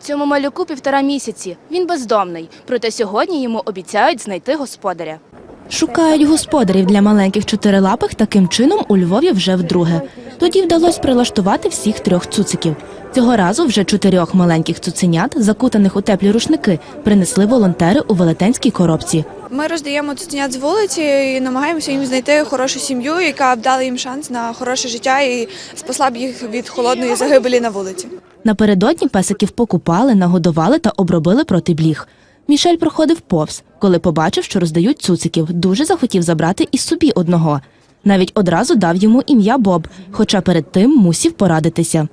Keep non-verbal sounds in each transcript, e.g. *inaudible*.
Цьому малюку півтора місяці. Він бездомний. Проте сьогодні йому обіцяють знайти господаря. Шукають господарів для маленьких чотирилапих таким чином у Львові вже вдруге. Тоді вдалося прилаштувати всіх трьох цуциків. Цього разу вже чотирьох маленьких цуценят, закутаних у теплі рушники, принесли волонтери у велетенській коробці. Ми роздаємо цуценят з вулиці і намагаємося їм знайти хорошу сім'ю, яка б дала їм шанс на хороше життя і спасла б їх від холодної загибелі на вулиці. Напередодні песиків покупали, нагодували та обробили проти бліг. Мішель проходив повз, коли побачив, що роздають цуциків, дуже захотів забрати і собі одного. Навіть одразу дав йому ім'я Боб, хоча перед тим мусів порадитися.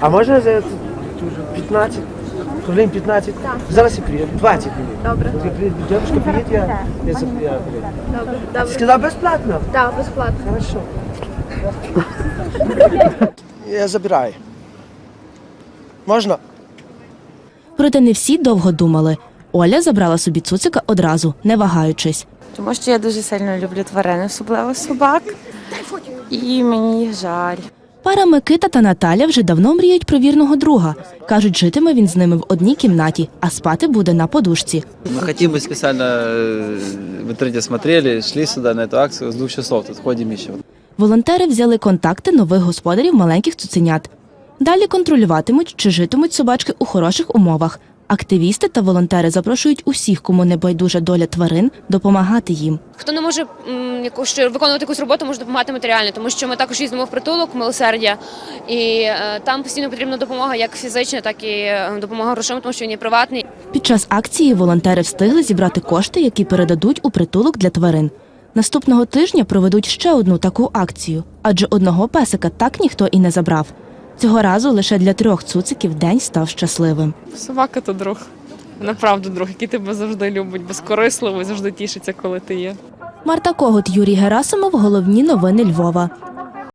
А можна за 15? Хвилин 15? Зараз я приїду. 20 хвилин. Добре. Дедушка приїде, я, я, за- я приїду. Добре. Добре. Сказав безплатно? Так, безплатно. Хорошо. *laughs* Я забираю. Можна? Проте не всі довго думали. Оля забрала собі цуцика одразу, не вагаючись. Тому що я дуже сильно люблю тварин, особливо собак. І мені їх жаль. Пара Микита та Наталя вже давно мріють про вірного друга. Кажуть, житиме він з ними в одній кімнаті, а спати буде на подушці. Мы хотим быть специально э, в интернете смотрели, шли сюда на эту акцию с двух часов, тут ходим еще. Волонтери взяли контакти нових господарів маленьких цуценят. Далі контролюватимуть, чи житимуть собачки у хороших умовах. Активісти та волонтери запрошують усіх, кому не байдужа доля тварин, допомагати їм. Хто не може якусь виконувати якусь роботу, може допомагати матеріально, тому що ми також їздимо в притулок милосердя, і е, там постійно потрібна допомога, як фізична, так і е, допомога грошима, тому що він є приватний. Під час акції волонтери встигли зібрати кошти, які передадуть у притулок для тварин. Наступного тижня проведуть ще одну таку акцію, адже одного песика так ніхто і не забрав. Цього разу лише для трьох цуциків день став щасливим. Собака то друг. Направду друг, який тебе завжди любить, безкорисливо завжди тішиться, коли ти є. Марта Когут, Юрій Герасимов. Головні новини Львова.